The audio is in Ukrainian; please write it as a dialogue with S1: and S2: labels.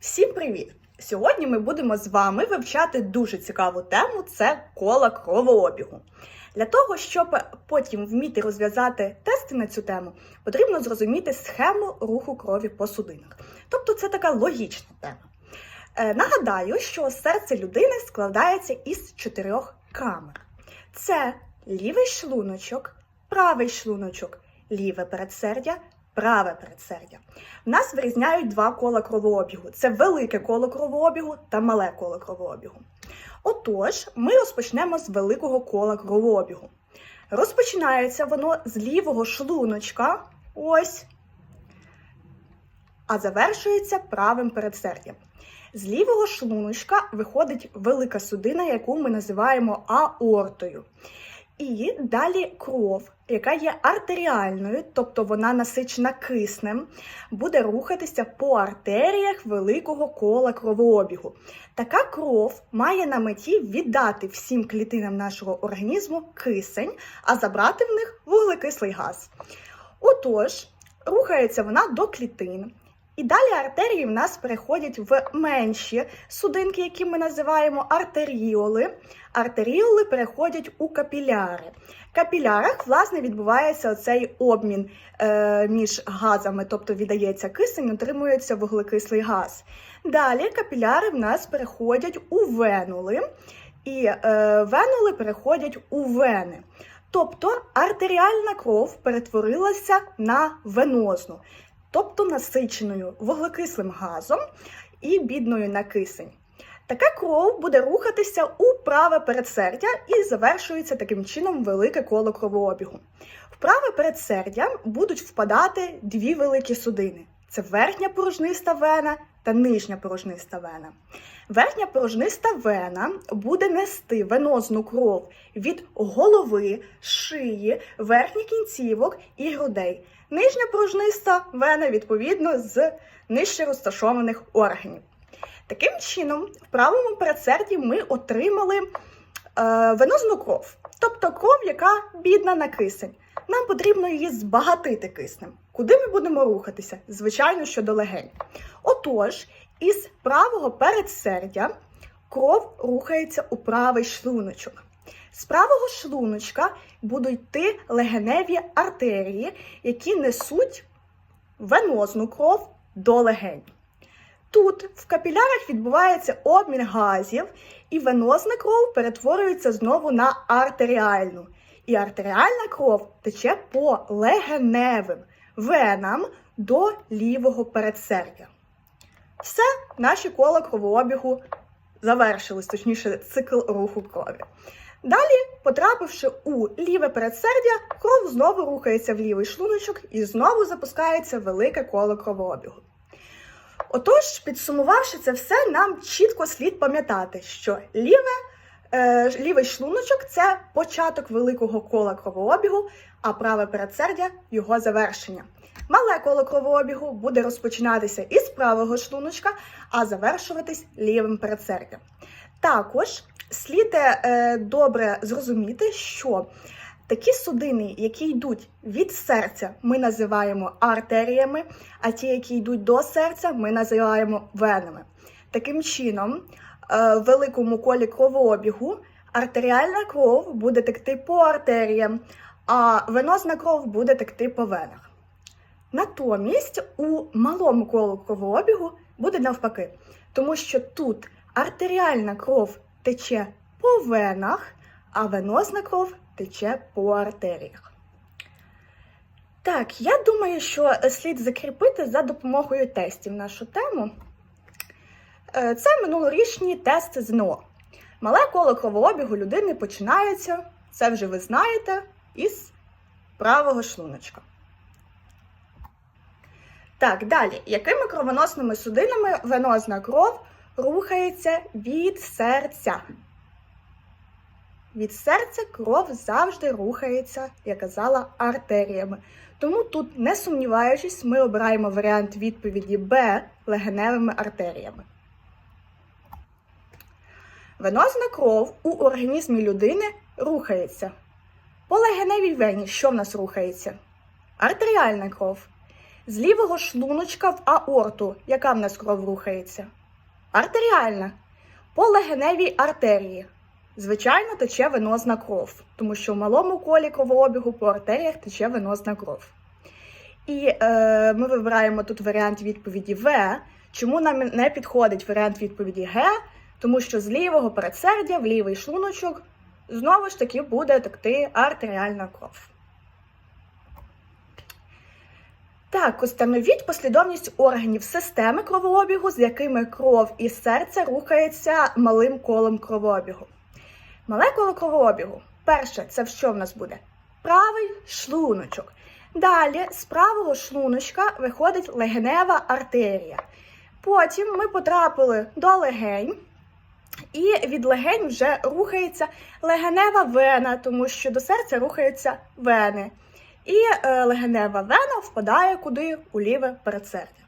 S1: Всім привіт! Сьогодні ми будемо з вами вивчати дуже цікаву тему це кола кровообігу. Для того, щоб потім вміти розв'язати тести на цю тему, потрібно зрозуміти схему руху крові по судинах. Тобто це така логічна тема. Е, нагадаю, що серце людини складається із чотирьох камер: це лівий шлуночок, правий шлуночок, ліве передсердя, праве передсердя. Нас вирізняють два кола кровообігу: це велике коло кровообігу та мале коло кровообігу. Отож, ми розпочнемо з великого кола кровообігу. Розпочинається воно з лівого шлуночка, ось, а завершується правим передсердям. З лівого шлуночка виходить велика судина, яку ми називаємо аортою. І далі кров, яка є артеріальною, тобто вона насичена киснем, буде рухатися по артеріях великого кола кровообігу. Така кров має на меті віддати всім клітинам нашого організму кисень, а забрати в них вуглекислий газ. Отож, рухається вона до клітин. І далі артерії в нас переходять в менші судинки, які ми називаємо артеріоли. Артеріоли переходять у капіляри. В капілярах, власне, відбувається оцей обмін е, між газами, тобто віддається кисень, отримується вуглекислий газ. Далі капіляри в нас переходять у венули, і е, венули переходять у вени. Тобто артеріальна кров перетворилася на венозну тобто насиченою вуглекислим газом і бідною на кисень. Така кров буде рухатися у праве передсердя і завершується таким чином велике коло кровообігу. В праве передсердя будуть впадати дві великі судини: це верхня порожниста вена та нижня порожниста вена. Верхня порожниста вена буде нести венозну кров від голови, шиї, верхніх кінцівок і грудей. Нижня порожниста вена відповідно з нижче розташованих органів. Таким чином, в правому передсерді ми отримали е, венозну кров, тобто кров, яка бідна на кисень. Нам потрібно її збагатити киснем. Куди ми будемо рухатися? Звичайно, що до легень. Отож, із правого передсердя кров рухається у правий шлуночок. З правого шлуночка будуть йти легеневі артерії, які несуть венозну кров до легень. Тут в капілярах відбувається обмін газів, і венозна кров перетворюється знову на артеріальну. І артеріальна кров тече по легеневим венам до лівого передсердя. Все, наші кола кровообігу завершились, точніше, цикл руху крові. Далі, потрапивши у ліве передсердя, кров знову рухається в лівий шлуночок і знову запускається велике коло кровообігу. Отож, підсумувавши це все, нам чітко слід пам'ятати, що ліве, е, лівий шлуночок це початок великого кола кровообігу, а праве передсердя його завершення. Мале коло кровообігу буде розпочинатися із правого шлуночка, а завершуватись лівим передсердям. Також слід е, добре зрозуміти, що такі судини, які йдуть від серця, ми називаємо артеріями, а ті, які йдуть до серця, ми називаємо венами. Таким чином, е, в великому колі кровообігу артеріальна кров буде текти по артеріям, а венозна кров буде текти по венах. Натомість у малому колу кровообігу буде навпаки, тому що тут артеріальна кров тече по венах, а венозна кров тече по артеріях. Так, я думаю, що слід закріпити за допомогою тестів нашу тему. Е, Це минулорічні тести ЗНО. Мале коло кровообігу людини починається, це вже ви знаєте, із правого шлуночка. Так, далі. Якими кровоносними судинами венозна кров рухається від серця? Від серця кров завжди рухається, я казала, артеріями. Тому тут, не сумніваючись, ми обираємо варіант відповіді Б легеневими артеріями. Венозна кров у організмі людини рухається. По легеневій вені що в нас рухається? Артеріальна кров. З лівого шлуночка в аорту, яка в нас кров рухається? Артеріальна. По легеневій артерії. Звичайно, тече венозна кров, тому що в малому колі кровообігу по артеріях тече венозна кров. І е, ми вибираємо тут варіант відповіді В. Чому нам не підходить варіант відповіді Г? Тому що з лівого передсердя в лівий шлуночок знову ж таки буде текти артеріальна кров. Так, установіть послідовність органів системи кровообігу, з якими кров із серця рухається малим колом кровообігу. Мале коло кровообігу. Перше, це що в нас буде? Правий шлуночок. Далі з правого шлуночка виходить легенева артерія. Потім ми потрапили до легень, і від легень вже рухається легенева вена, тому що до серця рухаються вени. І е, легенева вена впадає куди у ліве передсердя.